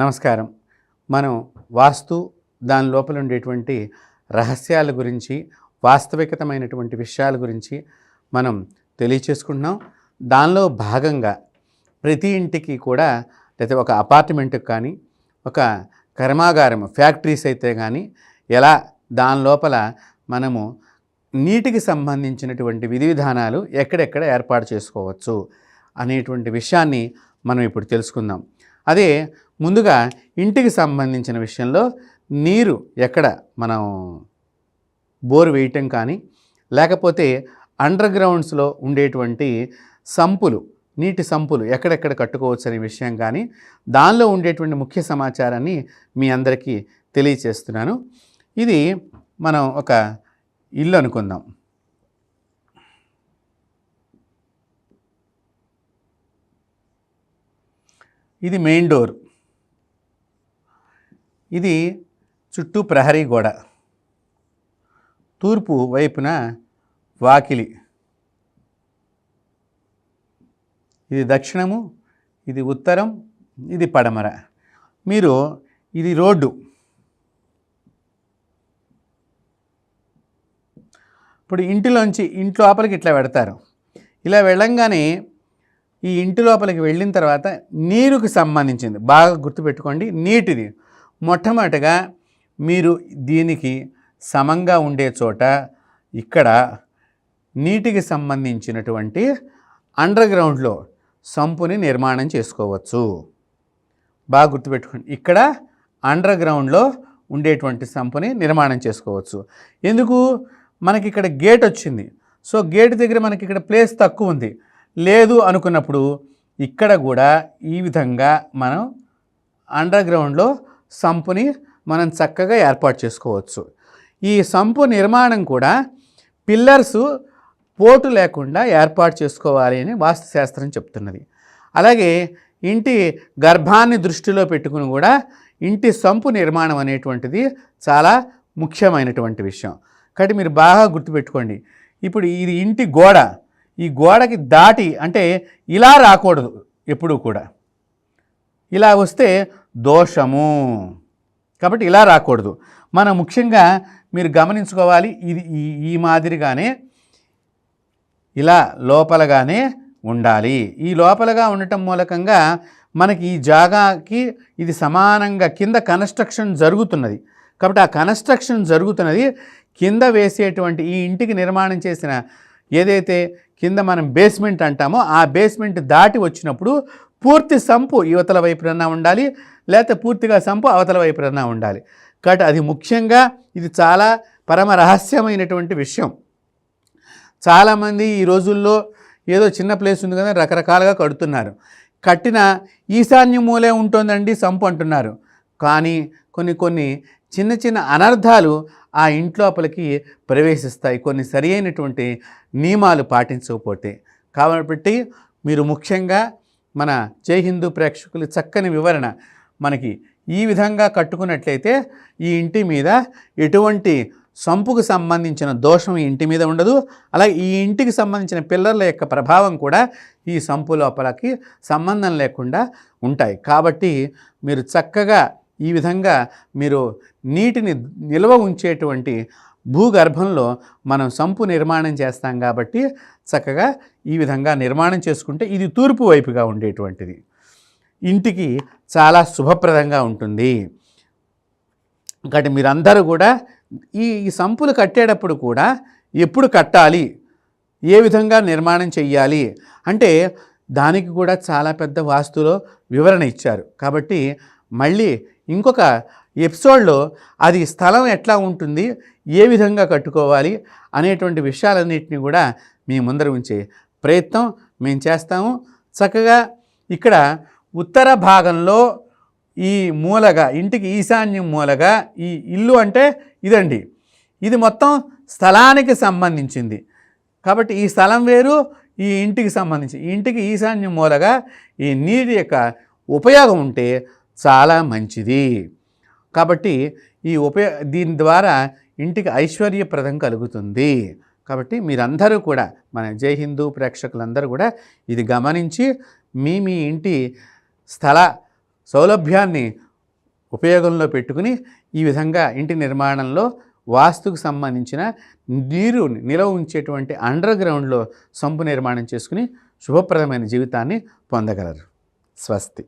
నమస్కారం. మనం వాస్తు దాని లోపల ఉండేటువంటి రహస్యాల గురించి వాస్తవికతమైనటువంటి విషయాల గురించి మనం తెలియచేసుకుంటున్నాం. దానిలో భాగంగా ప్రతి ఇంటికి కూడా లేదా ఒక అపార్ట్మెంట్కి కానీ ఒక కర్మాగారం ఫ్యాక్టరీస్ అయితే కానీ ఎలా దాని లోపల మనము నీటికి సంబంధించినటువంటి విధి విధానాలు ఎక్కడెక్కడ ఏర్పాటు చేసుకోవచ్చు అనేటువంటి విషయాన్ని మనం ఇప్పుడు తెలుసుకుందాం. అదే ముందుగా ఇంటికి సంబంధించిన విషయంలో నీరు ఎక్కడ మనం బోరు వేయటం కానీ లేకపోతే అండర్ గ్రౌండ్స్లో ఉండేటువంటి సంపులు నీటి సంపులు ఎక్కడెక్కడ కట్టుకోవచ్చు అనే విషయం కానీ దానిలో ఉండేటువంటి ముఖ్య సమాచారాన్ని మీ అందరికీ తెలియచేస్తున్నాను. ఇది మనం ఒక ఇల్లు అనుకుందాం. ఇది మెయిన్ డోర్. ఇది చుట్టూ ప్రహరీ గోడ. తూర్పు వైపున వాకిలి. ఇది దక్షిణము ఇది ఉత్తరం ఇది పడమర. మీరు ఇది రోడ్డు. ఇప్పుడు ఇంటిలోంచి ఇంటి లోపలికి ఇట్లా పెడతారు ఇలా వెళ్ళంగానే ఈ ఇంటి లోపలికి వెళ్ళిన తర్వాత నీరుకు సంబంధించింది. బాగా గుర్తుపెట్టుకోండి నీటిది. మొట్టమొదటిగా మీరు దీనికి సమంగా ఉండే చోట ఇక్కడ నీటికి సంబంధించినటువంటి అండర్ గ్రౌండ్లో సంపుని నిర్మాణం చేసుకోవచ్చు. బాగా గుర్తుపెట్టుకోండి. ఇక్కడ అండర్ గ్రౌండ్లో ఉండేటువంటి సంపుని నిర్మాణం చేసుకోవచ్చు. ఎందుకు? మనకి ఇక్కడ గేట్ వచ్చింది. సో గేట్ దగ్గర మనకి ఇక్కడ ప్లేస్ తక్కువ ఉంది. లేదు అనుకున్నప్పుడు ఇక్కడ కూడా ఈ విధంగా మనం అండర్ గ్రౌండ్లో సంపుని మనం చక్కగా ఏర్పాటు చేసుకోవచ్చు. ఈ సంపు నిర్మాణం కూడా పిల్లర్స్ పోటు లేకుండా ఏర్పాటు చేసుకోవాలి అని వాస్తుశాస్త్రం చెప్తున్నది. అలాగే ఇంటి గర్భాన్ని దృష్టిలో పెట్టుకుని కూడా ఇంటి సంపు నిర్మాణం అనేటువంటిది చాలా ముఖ్యమైనటువంటి విషయం. కాబట్టి మీరు బాగా గుర్తుపెట్టుకోండి. ఇప్పుడు ఇది ఇంటి గోడ. ఈ గోడకి దాటి అంటే ఇలా రాకూడదు ఎప్పుడూ కూడా. ఇలా వస్తే దోషము. కాబట్టి ఇలా రాకూడదు. మనం ముఖ్యంగా మీరు గమనించుకోవాలి ఇది ఈ ఈ మాదిరిగానే ఇలా లోపలగానే ఉండాలి. ఈ లోపలగా ఉండటం మూలకంగా మనకి ఈ జాగాకి ఇది సమానంగా కింద కన్స్ట్రక్షన్ జరుగుతున్నది. కాబట్టి ఆ కన్స్ట్రక్షన్ జరుగుతున్నది కింద వేసేటువంటి ఈ ఇంటికి నిర్మాణం చేసిన ఏదైతే కింద మనం బేస్మెంట్ అంటామో ఆ బేస్మెంట్ దాటి వచ్చినప్పుడు పూర్తి సంపు యువతల వైపునన్నా ఉండాలి లేకపోతే పూర్తిగా సంపు అవతల వైపునన్నా ఉండాలి. కాబట్టి అది ముఖ్యంగా ఇది చాలా పరమ రహస్యమైనటువంటి విషయం. చాలామంది ఈ రోజుల్లో ఏదో చిన్న ప్లేస్ ఉంది కదా రకరకాలుగా కడుతున్నారు. కట్టిన ఈశాన్య మూలే ఉంటుందండి సంపు అంటున్నారు. కానీ కొన్ని కొన్ని చిన్న చిన్న అనర్థాలు ఆ ఇంట్లోపలికి ప్రవేశిస్తాయి. కొన్ని సరి అయినటువంటి నియమాలు పాటించకపోతే. కాబట్టి మీరు ముఖ్యంగా మన జై హిందూ ప్రేక్షకులు చక్కని వివరణ మనకి ఈ విధంగా కట్టుకున్నట్లయితే ఈ ఇంటి మీద ఎటువంటి సంపుకు సంబంధించిన దోషం ఈ ఇంటి మీద ఉండదు. అలాగే ఈ ఇంటికి సంబంధించిన పిల్లర్ల యొక్క ప్రభావం కూడా ఈ సంపు లోపలకి సంబంధం లేకుండా ఉంటాయి. కాబట్టి మీరు చక్కగా ఈ విధంగా మీరు నీటిని నిల్వ ఉంచేటువంటి భూగర్భంలో మనం సంపు నిర్మాణం చేస్తాం కాబట్టి చక్కగా ఈ విధంగా నిర్మాణం చేసుకుంటే ఇది తూర్పు వైపుగా ఉండేటువంటిది. ఇంటికి చాలా శుభప్రదంగా ఉంటుంది. కాబట్టి మీరందరూ కూడా ఈ ఈ సంపులు కట్టేటప్పుడు కూడా ఎప్పుడు కట్టాలి? ఏ విధంగా నిర్మాణం చెయ్యాలి? అంటే దానికి కూడా చాలా పెద్ద వాస్తులో వివరణ ఇచ్చారు. కాబట్టి మళ్ళీ ఇంకొక ఎపిసోడ్లో అది స్థలం ఎట్లా ఉంటుంది ఏ విధంగా కట్టుకోవాలి అనేటువంటి విషయాలన్నింటినీ కూడా మీ ముందర ఉంచే ప్రయత్నం మేము చేస్తాము. చక్కగా ఇక్కడ ఉత్తర భాగంలో ఈ మూలగా ఇంటికి ఈశాన్యం మూలగా ఈ ఇల్లు అంటే ఇదండి. ఇది మొత్తం స్థలానికి సంబంధించింది. కాబట్టి ఈ స్థలం వేరు ఈ ఇంటికి సంబంధించి ఇంటికి ఈశాన్యం మూలగా ఈ నీటి యొక్క ఉపయోగం ఉంటే చాలా మంచిది. కాబట్టి ఈ ఉపయో దీని ద్వారా ఇంటికి ఐశ్వర్యప్రదం కలుగుతుంది. కాబట్టి మీరందరూ కూడా మన జై హిందూ ప్రేక్షకులందరూ కూడా ఇది గమనించి మీ మీ ఇంటి స్థల సౌలభ్యాన్ని ఉపయోగంలో పెట్టుకుని ఈ విధంగా ఇంటి నిర్మాణంలో వాస్తుకు సంబంధించిన నీరు నిలవ ఉంచేటువంటి అండర్ గ్రౌండ్లో సంపు నిర్మాణం చేసుకుని శుభప్రదమైన జీవితాన్ని పొందగలరు. స్వస్తి.